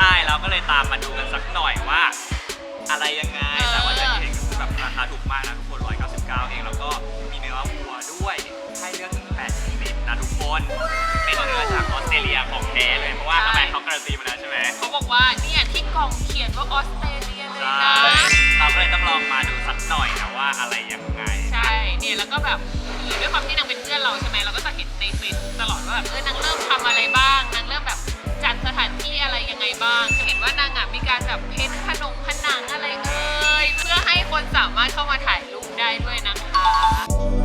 ช่ เราก็เลยตามมาดูกันสักหน่อยว่า อะไรยังไงเออแต่ว่าจะเห็นแบบราคาถูกมากนะทุกคน 199 เอง แล้วก็มีเนื้อวัวด้วย ให้เลือกถึง8ชนิดนะทุกคน เป็นเนื้อจากออสเตรเลียของแท้เลย เพราะว่าทำไมเขาการันตีมาแล้วใช่ไหมเขาบอกว่าเนี่ยที่กล่องเขียนว่าออสเตรเลียเลยใช่นะเราก็เลยต้องลองมาดูสักหน่อยนะว่าอะไรยังไง ใช่เนี่ยแล้วก็แบบคือด้วยความที่นางเป็นเพื่อนเราใช่ไหมเราก็จะเห็นในเฟซตลอดว่าแบบเออนางเริ่ม ว่านางอะมีการแบบเพ้นผนงผนังอะไรเอ่ยเพื่อให้คนสามารถเข้ามาถ่ายรูปได้ด้วยนะคะ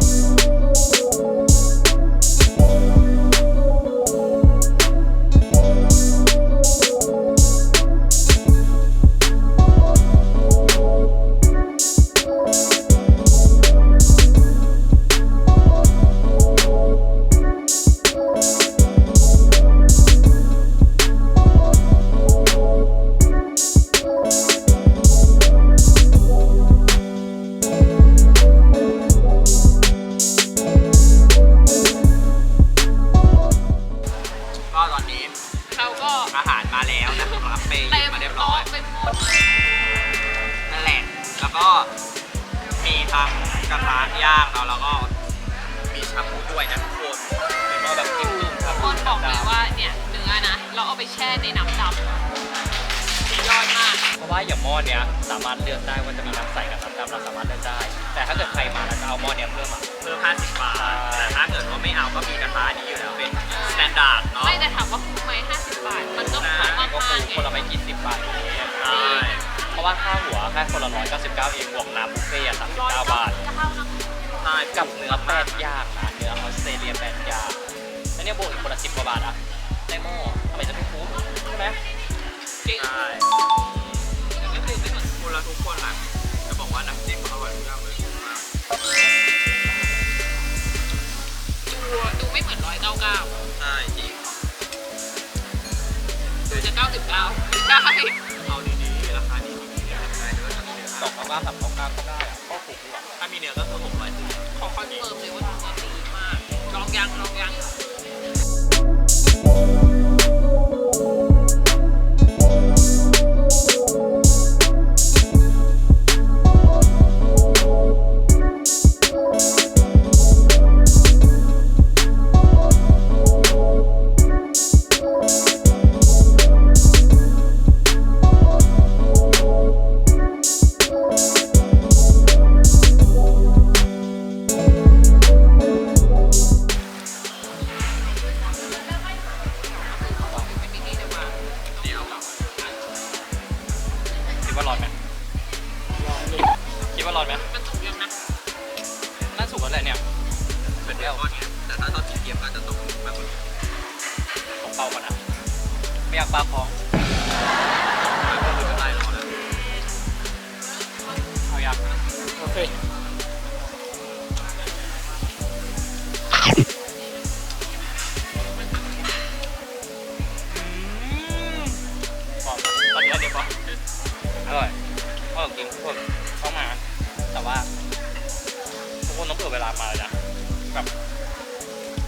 แช่ในน้ำดำสุดยอดมาก เพราะว่าอย่างหม้อเนี้ยสามารถเลือกได้ว่าจะมีน้ำใสกับน้ำดำเราสามารถเลือกได้ แต่ถ้าเกิดใครมาแล้วจะเอาหม้อเนี้ยเพิ่มอะเพิ่ม50บาทใช่แต่ถ้าเกิดว่าไม่เอาก็มีกระทะนี้อยู่แล้วเป็นสแตนดาร์ดเนาะไม่แต่ถามว่าคุ้มไหม50 บาท มันก็คุ้มมากก็ๆคือไงคนละไม่กี่สิบบาทอย่างเงี้ยใช่เพราะว่าค่าหัวแค่คนละร้อยเก้าสิบเก้าเองบวกน้ำบุฟเฟ่ต์สามสิบเก้าบาทเก้านะใช่กับเนื้อแปดย่างนะเนื้อออสเตรเลียแปดย่างแล้วเนี่ยบวกอีกคนละสิบกว่าบาทอะ จริงใช่เหมือนคนละทุกคนแหละจะบอกว่าน้ำจิ้มอร่อยทุกอย่างเลยดูดูไม่เหมือนร้อยเก้าเก้าใช่จริงดูจะเก้าสิบเก้าใช่เอาดีๆราคาดีๆเนี่ยได้ด้วยสองเก้าเก้าสามเก้าเก้าก็ได้อะก็ถูกอะถ้ามีเนื้อก็คือ600สี่ขอคอนเฟิร์มเลยว่าเนื้อดีมากลองยังลองยัง โอเคบอกตอนนี้เดี๋ยวพออร่อยอร่อยจริงทุกคนต้องมา แต่ว่า ทุกคนต้องเผื่อเวลามาเลยนะแบบ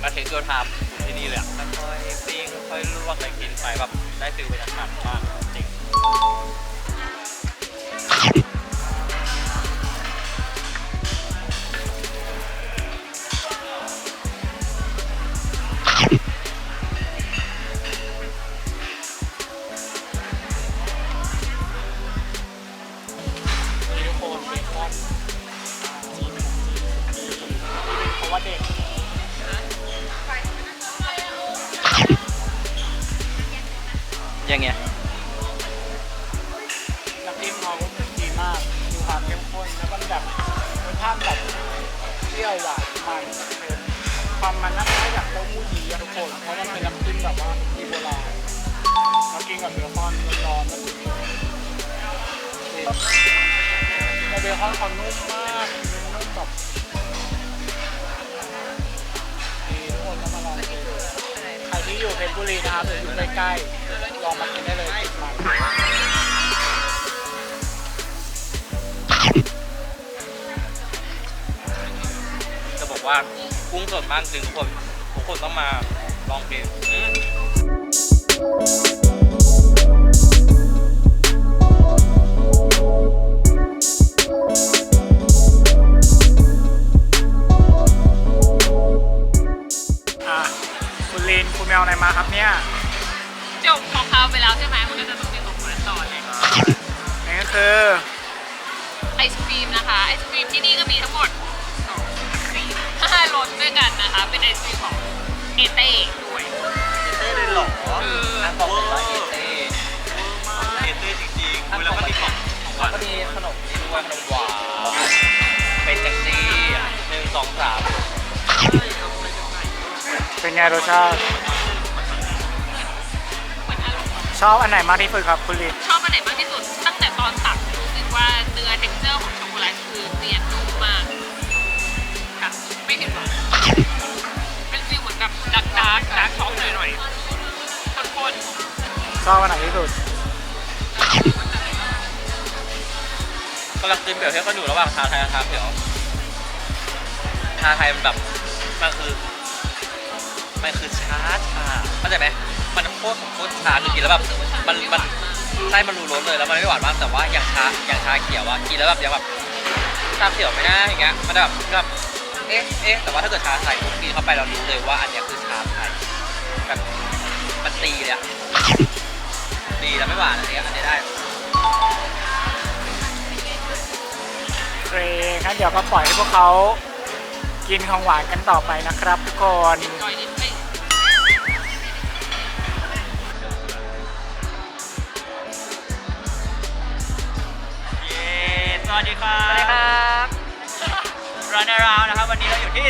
มาเทคโยไทม์อยู่ที่นี่เลยอะค่อยปิ้งค่อยลวกอะไรกินไปแบบได้ฟิลบรรยากาศมากจริง แบบรสชาติแบบเปรี้ยวหวานมันเค็มความมันน่าจะได้จากเต้าหู้ยีอะทุกคน เพราะมันเป็นน้ำจิ้มแบบว่าที่โบราณแล้วกินกับเบคอนร้อนๆแล้วกินแล้วเบคอนเขานุ่มมากนุ่มแบบดีทุกคนต้องมาลองกินใครที่อยู่เพชรบุรีนะครับหรืออยู่ใกล้ๆลองมากินได้เลย ว่าว่ากุ้งสดมากจริงทุกคนทุกคนต้องมาลองกินอืมอะคุณลินคุณแมวอะไรมาครับเนี่ยจบของเขาไปแล้วใช่ไหมมันก็จะต้องเป็นของคนละตอนเลยนี่ก็คือไอศครีมนะคะ ไอศครีมที่นี่ก็มีทั้งหมดสองสี่ห้า รสด้วยกันนะคะ เป็นไอศครีมของเอเต้ด้วย เต้เลยเหรอเออนั่งบอกเลยว่าเอเต้เอเต้จริงๆอุ๊ยแล้วก็มีของของหวานก็มีขนมนี่ด้วยขนมหวานเป็นจังซี่หนึ่งสองสามเป็นไงรสชาติ เหมือนอารมณ์ชอบอันไหนมากที่สุดครับคุณลินชอบอันไหนมากที่สุด ตั้งแต่ตอนตักรู้สึกว่าเนื้อเท็กเจอร์ของช็อก อกหน่อยๆข้นชอบอันไหนที่สุดกำลังกินเปรียบเทียบกันอยู่ระหว่างชาไทยกับชาเขียวชาไทยมันแบบมันคือมันคือชาชาเข้าใจไหมมันโคตรโคตรชาคือกินแล้วแบบมันมันไส้มันรูรสเลยแล้วมันไม่หวานมากแต่ว่าอย่างชาอย่างชาเขียวอะกินแล้วแบบยังแบบชาเขียวไม่ได้อย่างเงี้ยมันแบบแบบเอ๊ะเอ๊ะแต่ว่าถ้าเกิดชาไทยปุ๊บกินเข้าไปเรารู้เลยว่าอันเนี้ยคือชาไทย แบบมันตีเลยอะดีแล้วไม่หวานอันเนี้ยอันนี้ได้โอเคงั้นเดี๋ยวก็ปล่อยให้พวกเขากินของหวานกันต่อไปนะครับทุกคนๆจอยนิดนึงเย้สวัสดีครับสวัสดีครับรันาราวนะครับ วันนี้เราอยู่ที่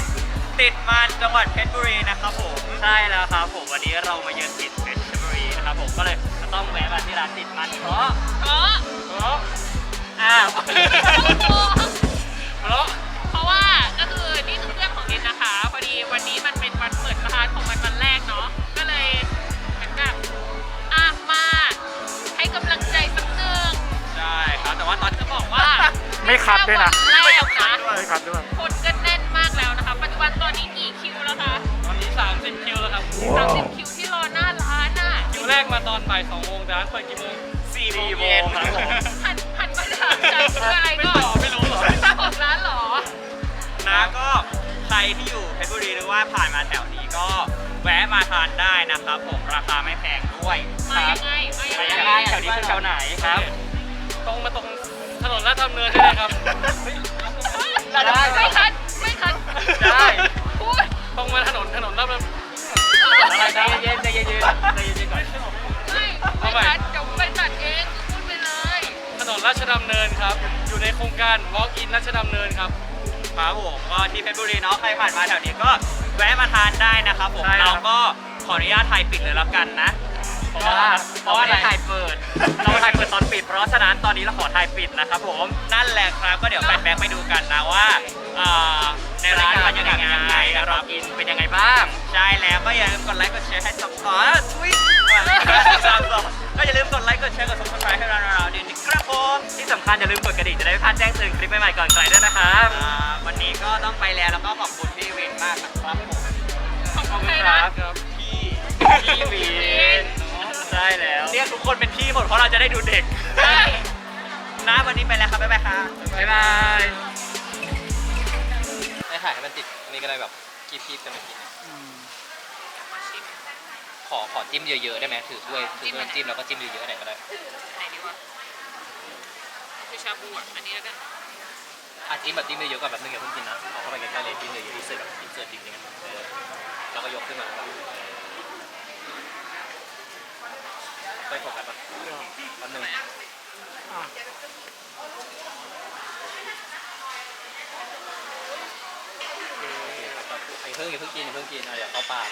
ติดมันจังหวัดเพชรบุรีนะครับผมใช่แล้วครับผมวันนี้เรามาเยือนติดเพชรบุรีนะครับผมก็เลยจะต้องแวะมาที่ร้านติดมันเพราะเพราะเพราะอ้าวเพราะเพราะว่าก็คือนี่คือเพื่อนของเอ็นนะคะ พอดีวันนี้มันเป็นวันเปิดร้านของมันวันแรกเนาะก็เลยเหมือนแบบอะมาให้กำลังใจสักหนึ่งใช่ครับแต่ว่าตอนจะบอกว่าไม่คัดด้วยนะแรกนะไม่ครับด้วย ตอนบ่าย2โมงแต่ร้านเปิดกี่โมงสี่โมโมงงครับผมหันหันมาถามใจเพื่ออะไรก่อนไม่รู้เหรอเจ้าของร้านเหรอ นะก็ใครที่อยู่เพชรบุรีหรือว่าผ่านมาแถวนี้ก็แวะมาทานได้นะครับผมราคาไม่แพงด้วยมายังไงมาไปยังยังไงไงแถวนี้คือแถวไหนครับ ตรงมาตรงถนนลาดดำเนินใช่ไหมครับ ในโครงการ Walk in ราชดำเนินครับ ครับผมก็ที่เพชรบุรีเนาะใครผ่านมาแถวนี้ก็แวะมาทานได้นะครับผมใช่ครับ เราก็ขออนุญาตถ่ายปิดเลยแล้วกันนะ เพราะว่าเพราะว่าเราถ่ายเปิด เราถ่ายเปิดตอนปิด เพราะฉะนั้นตอนนี้เราขอถ่ายปิดนะครับผมนั่นแหละครับก็เดี๋ยวแฟนแบ็กไปดูกันนะว่าเอ่อในร้านมันยังไงยังไงเรากินเป็นยังไงบ้างใช่แล้วก็อย่าลืมกดไลค์กดแชร์ให้สับสนทวิตก็อย่าลืมกดไลค์กดแชร์กด subscribe คัญอย่าลืมกดกระดิ่งจะได้ไม่พลาดแจ้งเตือนคลิปใหม่ๆก่อนใครด้วยนะครับวันนี้ก็ต้องไปแล้วแล้วก็ขอบคุณพี่วินมากนะครับผมขอบขคุอบณคุณใครคนะรับครับพี่พี่วินใช่แล้วเรียกทุกคนเป็นพี่หมดเพราะเราจะได้ดูเด็กใช่นะวันนี้ไปแล้วครับบ๊ายบายครับบ๊ายบายให้ถ่ายให้มันติดนี่ก็ได้แบบกีบๆกันไปกินอืมขอขอจิ้มเยอะๆได้ไหมถือถ้วยถือถ้วยน้ำจิ้มแล้วก็จิ้มเยอะๆไหนก็ได้ ไหนดีวะ คือชาบูอะ อันนี้แล้วกันอะจิ้มแบบจิ้มเยอะๆก่อนแบบนึงอย่าเพิ่งกินนะเอาเข้าไปใกล้ๆเลยจิ้มเยอะๆที่เสิร์ฟแบบที่เสิร์ฟจริงๆอะเออแล้วก็ยกขึ้นมาแบบไปโฟกัสปะแป๊บนึงอะไอ้เพิ่งอย่าเพิ่งกินอย่าเพิ่งกินอะเดี๋ยวเข้าปาก